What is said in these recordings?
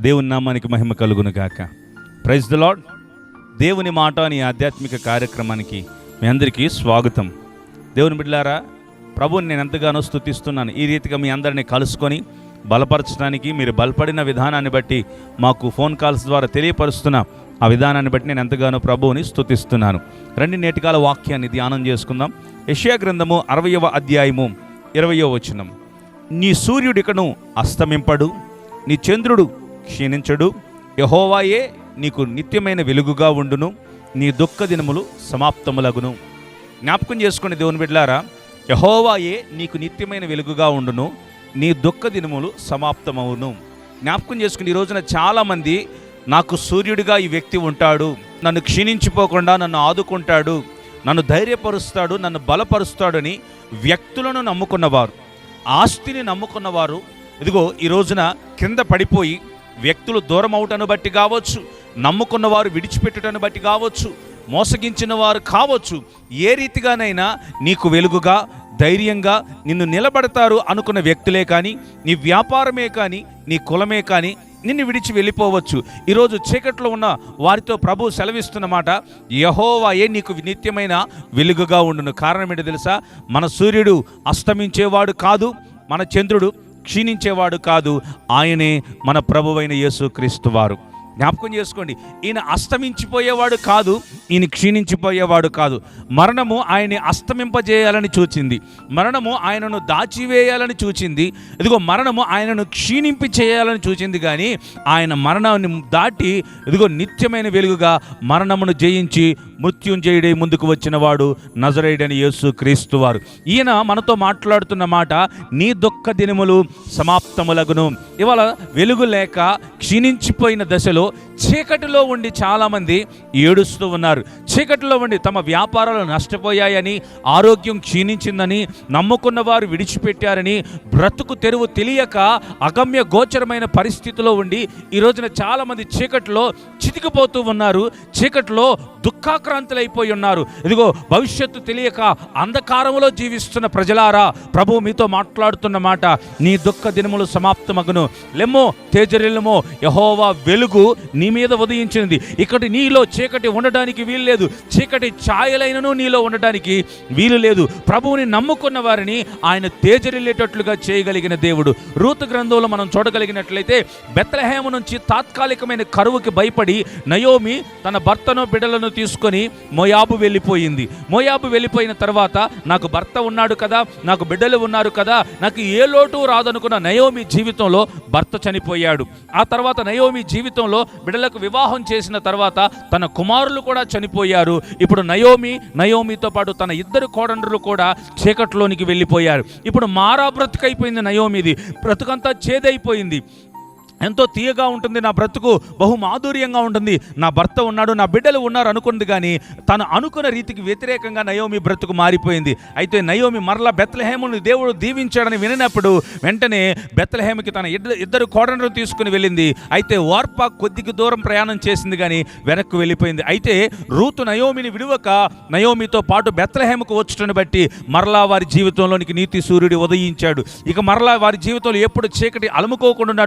దేవుని నామానికి మహిమ కలుగును గాక. ప్రైజ్ ద లాడ్ దేవుని మాట అని ఆధ్యాత్మిక కార్యక్రమానికి మీ అందరికీ స్వాగతం. దేవుని బిడ్డారా ప్రభుని నేను ఎంతగానో స్థుతిస్తున్నాను ఈ రీతిగా మీ అందరినీ కలుసుకొని బలపరచడానికి మీరు బలపడిన విధానాన్ని బట్టి మాకు ఫోన్ కాల్స్ ద్వారా తెలియపరుస్తున్న ఆ విధానాన్ని బట్టి నేను ఎంతగానో ప్రభువుని స్థుతిస్తున్నాను రెండు నేటికాల వాక్యాన్ని ధ్యానం చేసుకుందాం. యెషయా గ్రంథము అరవయవ అధ్యాయము ఇరవయో వచనం. నీ సూర్యుడికను అస్తమింపడు నీ చంద్రుడు క్షీణించడు. యహోవాయే నీకు నిత్యమైన వెలుగుగా ఉండును. నీ దుఃఖ దినములు సమాప్తములగును. జ్ఞాపకం చేసుకుని దేవుని బిడ్లారా యహోవాయే నీకు నిత్యమైన వెలుగుగా ఉండును. నీ దుఃఖ దినములు సమాప్తమవును. జ్ఞాపకం చేసుకుని ఈ రోజున చాలామంది నాకు సూర్యుడిగా ఈ వ్యక్తి ఉంటాడు. నన్ను క్షీణించిపోకుండా నన్ను ఆదుకుంటాడు. నన్ను ధైర్యపరుస్తాడు నన్ను బలపరుస్తాడని వ్యక్తులను నమ్ముకున్నవారు ఆస్తిని నమ్ముకున్నవారు. ఇదిగో ఈ రోజున కింద పడిపోయి వ్యక్తులు దూరం అవుటను బట్టి కావచ్చు నమ్ముకున్నవారు విడిచిపెట్టుటను బట్టి కావచ్చు మోసగించిన వారు కావచ్చు ఏ రీతిగానైనా నీకు వెలుగుగా ధైర్యంగా నిన్ను నిలబడతారు అనుకున్న వ్యక్తులే కానీ నీ వ్యాపారమే కానీ నీ కులమే కానీ నిన్ను విడిచి వెళ్ళిపోవచ్చు. ఈరోజు చీకట్లో ఉన్న వారితో ప్రభు సెలవిస్తున్నమాట యహోవాయే నీకు నిత్యమైన వెలుగుగా ఉండును. కారణం ఏంటో తెలుసా? మన సూర్యుడు అస్తమించేవాడు కాదు మన చంద్రుడు క్షీణించేవాడు కాదు. ఆయనే మన ప్రభువైన యేసు క్రీస్తు వారు. జ్ఞాపకం చేసుకోండి. ఈయన అస్తమించిపోయేవాడు కాదు ఈయన క్షీణించిపోయేవాడు కాదు. మరణము ఆయన్ని అస్తమింపజేయాలని చూచింది. మరణము ఆయనను దాచివేయాలని చూచింది. ఇదిగో మరణము ఆయనను క్షీణింపి చేయాలని చూచింది కానీ ఆయన మరణాన్ని దాటి ఇదిగో నిత్యమైన వెలుగుగా మరణమును జయించి మృత్యుంజయుడై ముందుకు వచ్చినవాడు నజరేయుడని యేసు క్రీస్తు వారు. ఈయన మనతో మాట్లాడుతున్న మాట నీ దుఃఖ దినములు సమాప్తములగును. ఇవాళ వెలుగు లేక క్షీణించిపోయిన దశలో と చీకటిలో ఉండి చాలామంది ఏడుస్తూ ఉన్నారు. చీకటిలో ఉండి తమ వ్యాపారాలు నష్టపోయాయని ఆరోగ్యం క్షీణించిందని నమ్ముకున్న వారు విడిచిపెట్టారని బ్రతుకు తెరువు తెలియక అగమ్య గోచరమైన పరిస్థితిలో ఉండి ఈ రోజున చాలామంది చీకటిలో చితికిపోతూ ఉన్నారు. చీకటిలో దుఃఖాక్రాంతులైపోయి ఉన్నారు. ఇదిగో భవిష్యత్తు తెలియక అంధకారంలో జీవిస్తున్న ప్రజలారా ప్రభు మీతో మాట్లాడుతున్న మాట నీ దుఃఖ దినములు సమాప్తమగును. లెమ్మో తేజరిల్లమో యహోవా వెలుగు నీ మీద ఉదయించినది. ఇక్కడి నీలో చీకటి ఉండడానికి వీలు లేదు. చీకటి ఛాయలైనను నీలో ఉండడానికి వీలు లేదు. ప్రభువుని నమ్ముకున్న వారిని ఆయన తేజరిల్లేటట్లుగా చేయగలిగిన దేవుడు. రూతు గ్రంథంలో మనం చూడగలిగినట్లయితే బెత్లహేము నుంచి తాత్కాలికమైన కరువుకి భయపడి నయోమి తన భర్తను బిడ్డలను తీసుకొని మోయాబు వెళ్ళిపోయింది. మోయాబు వెళ్ళిపోయిన తర్వాత నాకు భర్త ఉన్నాడు కదా నాకు బిడ్డలు ఉన్నారు కదా నాకు ఏ లోటు రాదనుకున్న నయోమి జీవితంలో భర్త చనిపోయాడు. ఆ తర్వాత నయోమి జీవితంలో బిడ్డలకు వివాహం చేసిన తర్వాత తన కుమారులు కూడా చనిపోయారు. ఇప్పుడు నయోమి నయోమితో పాటు తన ఇద్దరు కోడండ్రులు కూడా చీకట్లోనికి వెళ్ళిపోయారు. ఇప్పుడు మారా బ్రతుకైపోయింది నయోమిది. బ్రతుకంతా చేదైపోయింది. ఎంతో తీయగా ఉంటుంది నా బ్రతుకు బహు మాధుర్యంగా ఉంటుంది. నా భర్త ఉన్నాడు నా బిడ్డలు ఉన్నారు అనుకుంది కానీ తను అనుకున్న రీతికి వ్యతిరేకంగా నయోమి బ్రతుకు మారిపోయింది. అయితే నయోమి మరలా బెత్తలహేమును దేవుడు దీవించాడని వినినప్పుడు వెంటనే బెత్తలహేమకి తన ఇద్దరు ఇద్దరు కోడను తీసుకుని వెళ్ళింది. అయితే వార్ప కొద్దికి దూరం ప్రయాణం చేసింది కానీ వెనక్కు వెళ్ళిపోయింది. అయితే రూతు నయోమిని విడువక నయోమితో పాటు బెత్తలహేమకు వచ్చుటను బట్టి మరలా వారి జీవితంలోనికి నీతి సూర్యుడు ఉదయించాడు. ఇక మరలా వారి జీవితంలో ఎప్పుడు చీకటి అలుముకోకుండా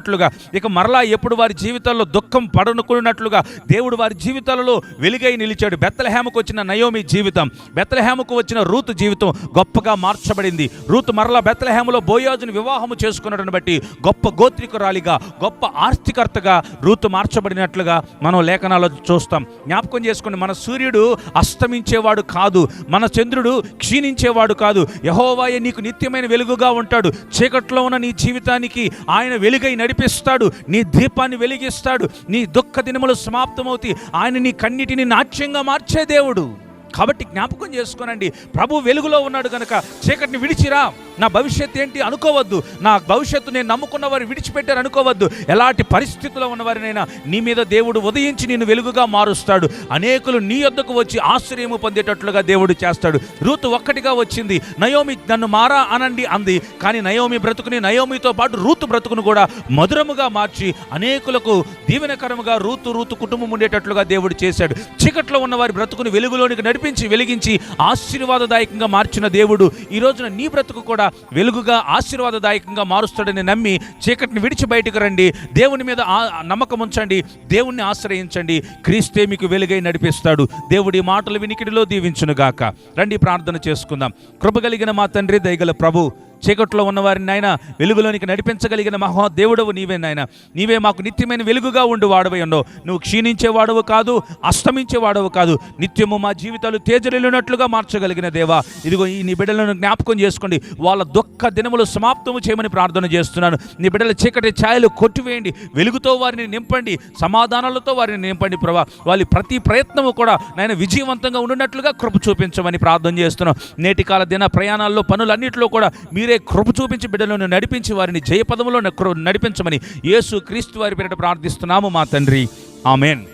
ఇక మరలా ఎప్పుడు వారి జీవితాల్లో దుఃఖం పడనుకున్నట్లుగా దేవుడు వారి జీవితాలలో వెలుగై నిలిచాడు. బెత్తలహేమకు వచ్చిన నయోమి జీవితం బెత్తలహేమకు వచ్చిన రూతు జీవితం గొప్పగా మార్చబడింది. రూతు మరలా బెత్తలహేమలో బోయాజుని వివాహము చేసుకున్నట్టుని బట్టి గొప్ప గోత్రికురాలిగా గొప్ప ఆస్తికర్తగా రూతు మార్చబడినట్లుగా మనం లేఖనాల్లో చూస్తాం. జ్ఞాపకం చేసుకుని మన సూర్యుడు అస్తమించేవాడు కాదు మన చంద్రుడు క్షీణించేవాడు కాదు. యహోవాయే నీకు నిత్యమైన వెలుగుగా ఉంటాడు. చీకట్లో ఉన్న నీ జీవితానికి ఆయన వెలుగై నడిపిస్తాడు. నీ దీపాన్ని వెలిగిస్తాడు. నీ దుఃఖ దినములు సమాప్తమవుతాయి. ఆయన నీ కన్నిటిని నాట్యంగా మార్చే దేవుడు. కాబట్టి జ్ఞాపకం చేసుకోనండి. ప్రభు వెలుగులో ఉన్నాడు కనుక చీకటిని విడిచిరా. నా భవిష్యత్తు ఏంటి అనుకోవద్దు. నా భవిష్యత్తు నేను నమ్ముకున్న వారు విడిచిపెట్టారు అనుకోవద్దు. ఎలాంటి పరిస్థితుల్లో ఉన్నవారినైనా నీ మీద దేవుడు ఉదయించి నేను వెలుగుగా మారుస్తాడు. అనేకులు నీ యొద్దకు వచ్చి ఆశ్చర్యము పొందేటట్లుగా దేవుడు చేస్తాడు. రూతు ఒక్కటిగా వచ్చింది. నయోమి నన్ను మారా అనండి అంది. కానీ నయోమి బ్రతుకుని నయోమితో పాటు రూతు బ్రతుకును కూడా మధురముగా మార్చి అనేకులకు దీవెనకరముగా రూతు రూతు కుటుంబం ఉండేటట్లుగా దేవుడు చేశాడు. చీకట్లో ఉన్న వారి బ్రతుకుని వెలుగులోనికి నడిపించి వెలిగించి ఆశీర్వాదదాయకంగా మార్చిన దేవుడు. ఈ రోజున నీ బ్రతుకు కూడా వెలుగుగా ఆశీర్వాదదాయకంగా మారుస్తాడని నమ్మి చీకటిని విడిచి బయటకు రండి. దేవుని మీద ఆ- నమ్మకం ఉంచండి. దేవుణ్ణి ఆశ్రయించండి. క్రీస్తే మీకు వెలుగై నడిపిస్తాడు. దేవుడి మాటలు వినికిడిలో దీవించునుగాక. రండి ప్రార్థన చేసుకుందాం. కృప కలిగిన మా తండ్రి దయగల ప్రభు చీకట్లో ఉన్నవారిని నాయన వెలుగులోనికి నడిపించగలిగిన మహా దేవుడవు నీవే నాయన. నీవే మాకు నిత్యమైన వెలుగుగా ఉండి వాడవై ఉండవు నువ్వు క్షీణించే వాడవు కాదు అస్తమించేవాడవు కాదు. నిత్యము మా జీవితాలు తేజలిల్లినట్లుగా మార్చగలిగిన దేవా. ఇదిగో ఈ నీ బిడ్డలను జ్ఞాపకం చేసుకోండి. వాళ్ళ దుఃఖ దినములు సమాప్తము చేయమని ప్రార్థన చేస్తున్నాను. నీ బిడ్డల చీకటి ఛాయలు కొట్టివేయండి. వెలుగుతో వారిని నింపండి. సమాధానాలతో వారిని నింపండి ప్రభా. వాళ్ళ ప్రతి ప్రయత్నము కూడా నాయన విజయవంతంగా ఉండినట్లుగా కృప చూపించమని ప్రార్థన చేస్తున్నాం. నేటికాల దిన ప్రయాణాల్లో పనులన్నింటిలో కూడా మీరు కృప చూపించి బిడ్డలను నడిపించి వారిని జయపదములో నడిపించమని యేసు క్రీస్తు వారి పేరిట ప్రార్థిస్తున్నాము మా తండ్రి. ఆమెన్.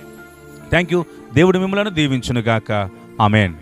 థ్యాంక్ యూ దేవుడు మిమ్మలను దీవించునుగాక. ఆమెన్.